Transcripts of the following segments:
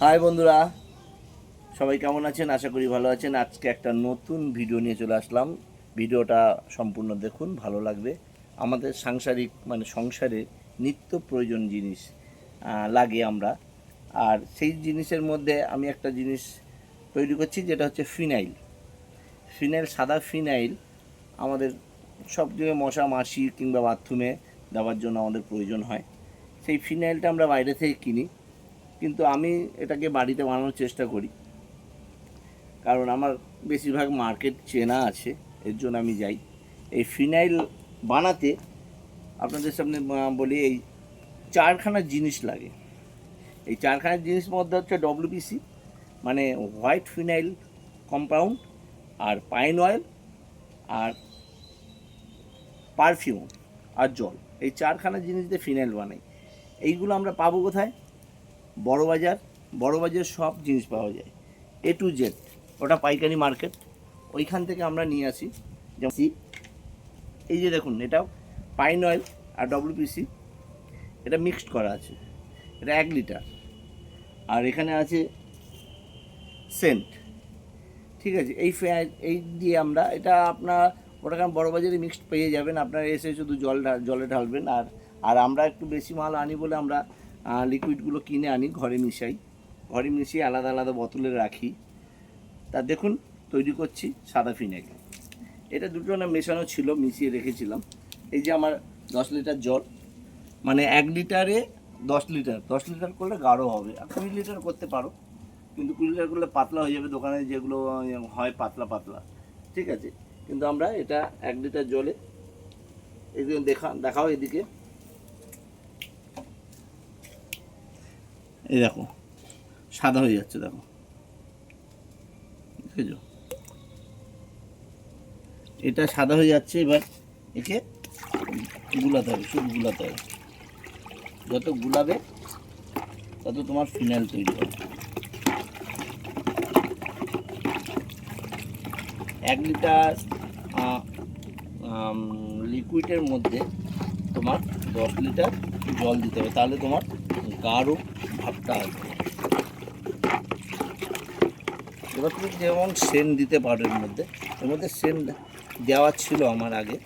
High বন্ধুরা, সবাই কেমন আছেন? আশা করি ভালো আছেন। আজকে একটা নতুন ভিডিও নিয়ে চলে আসলাম। ভিডিওটা সম্পূর্ণ দেখুন, ভালো লাগবে। আমাদের সাংসারিক মানে সংসারে নিত্য প্রয়োজন জিনিস লাগে আমরা। আর সেই জিনিসের মধ্যে আমি একটা জিনিস তৈরি করছি, যেটা হচ্ছে ফিনাইল। ফিনাইল, সাদা ফিনাইল আমাদের সব জায়গায় মশা, মাছি কিংবা বাথরুমে দেওয়ার জন্য আমাদের প্রয়োজন হয়। সেই ফিনাইলটা আমরা বাইরে থেকে কিনি। কিন্তু আমি এটাকে বাড়িতে বানানোর চেষ্টা করি। কারণ আমার বেশিরভাগ মার্কেট চেনা আছে, এর জন্য আমি যাই। এই ফিনাইল বানাতে আপনাদের সামনে বলি এই চারখানা জিনিস লাগে। এই চারখানা জিনিস মধ্যে হচ্ছে ডব্লিউপিসি মানে হোয়াইট ফিনাইল কম্পাউন্ড, আর পাইন অয়েল, আর পারফিউম, আর জল। এই চারখানা জিনিস দিয়ে ফিনাইল বানাই। এইগুলো আমরা পাবো কোথায়? বড় বাজার বড় বাজার সব জিনিস পাওয়া যায়। এ টু জেড ওটা পাইকারি মার্কেট। ওইখান থেকে আমরা নিয়ে আসি। যেমন এই যে দেখুন, এটাও পাইন অয়েল আর ডব্লিউপিসি এটা মিক্সড করা আছে। এটা এক লিটার। আর এখানে আছে সেন্ট ঠিক আছে, এই এই দিয়ে আমরা, এটা আপনার ওটা কারণ বড় বাজারে মিক্সড পেয়ে যাবেন। আপনারা এসে শুধু জল জলে ঢালবেন। আর আর আমরা একটু বেশি মাল আনি বলে আমরা লিকুইডগুলো কিনে আনি, ঘরে মিশাই। ঘরে মিশিয়ে আলাদা আলাদা বোতলে রাখি। তা দেখুন, তৈরি করছি সাদা ফিনাইল এটা দুটো না মেশানো ছিল, মিশিয়ে রেখেছিলাম। এই যে আমার দশ লিটার জল মানে এক লিটারে দশ লিটার। দশ লিটার করলে গাঢ় হবে, আর কুড়ি লিটার করতে পারো। কিন্তু কুড়ি লিটার করলে পাতলা হয়ে যাবে দোকানে, যেগুলো হয় পাতলা পাতলা। ঠিক আছে? কিন্তু আমরা এটা এক লিটার জলে এদিকে দেখা, দেখাও এদিকে। এই দেখো, সাদা হয়ে যাচ্ছে, দেখো। এটা সাদা হয়ে যাচ্ছে, এবার একে গুলাতে হবে, শুধু গুলাতে হবে। যত গুলাবে, তত তোমার ফিনাইল তৈরি হবে। এক লিটার লিকুইডের মধ্যে তোমার দশ লিটার জল দিতে হবে। তাহলে তোমার গাঢ় ভাবটা আসবে এবার তুমি যেমন সেন দিতে পারো এর মধ্যে এর মধ্যে সেন দেওয়া ছিল আমার আগে।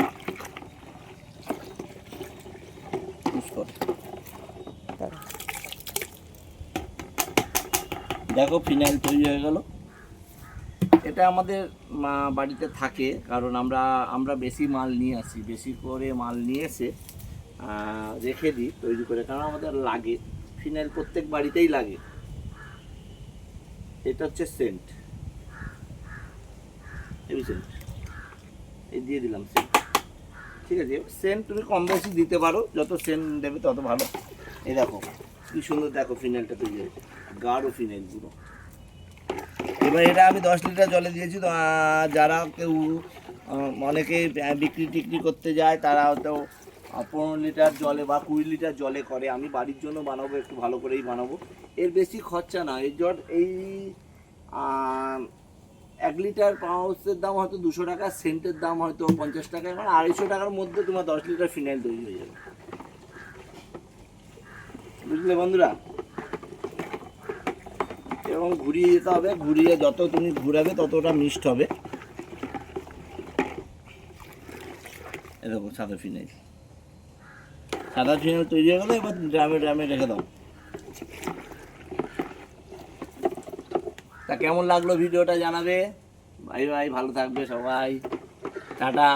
দেখো ফিনাইল তৈরি হয়ে গেল। এটা আমাদের বাড়িতে থাকে, কারণ আমরা আমরা বেশি মাল নিয়ে আসি। বেশি করে মাল নিয়ে এসে রেখে দিই তৈরি করে, কারণ আমাদের লাগে। ফিনাইল প্রত্যেক বাড়িতেই লাগে। এটা হচ্ছে সেন্ট হেভি সেন্ট এই দিয়ে দিলাম সেন্ট ঠিক আছে সেন্ট তুমি কম বেশি দিতে পারো, যত সেন্ট দেবে তত ভালো। এই দেখো, কি সুন্দর দেখো ফিনাইলটা তৈরি হয়েছে। গাঢ় ফিনাইল পুরো। এবার এটা আমি দশ লিটার জলে দিয়েছি, তো যারা কেউ অনেকে বিক্রি টিক্রি করতে যায়, তারা হয়তো পনেরো লিটার জলে বা কুড়ি লিটার জলে করে, আমি বাড়ির জন্য বানাবো, একটু ভালো করেই বানাবো। এর বেশি খরচা না এর জল এই এক লিটার পাউচের দাম হয়তো দুশো টাকা, সেন্টের দাম হয়তো পঞ্চাশ টাকা মানে আড়াইশো টাকার মধ্যে তোমার দশ লিটার ফিনাইল তৈরি হয়ে যাবে। বুঝলে বন্ধুরা? এবং ঘুরিয়ে যেতে হবে, ঘুরিয়ে যত তুমি ঘুরাবে ততটা মিষ্ট হবে। এরকম সাদা ফিনাইল। সাদা চিনি তৈরি হয়ে গেলে, এবার ড্রামে ড্রামে রেখে দাও। তা কেমন লাগল ভিডিওটা জানাবে? ভাই ভাই, ভালো থাকবে সবাই। টাটা।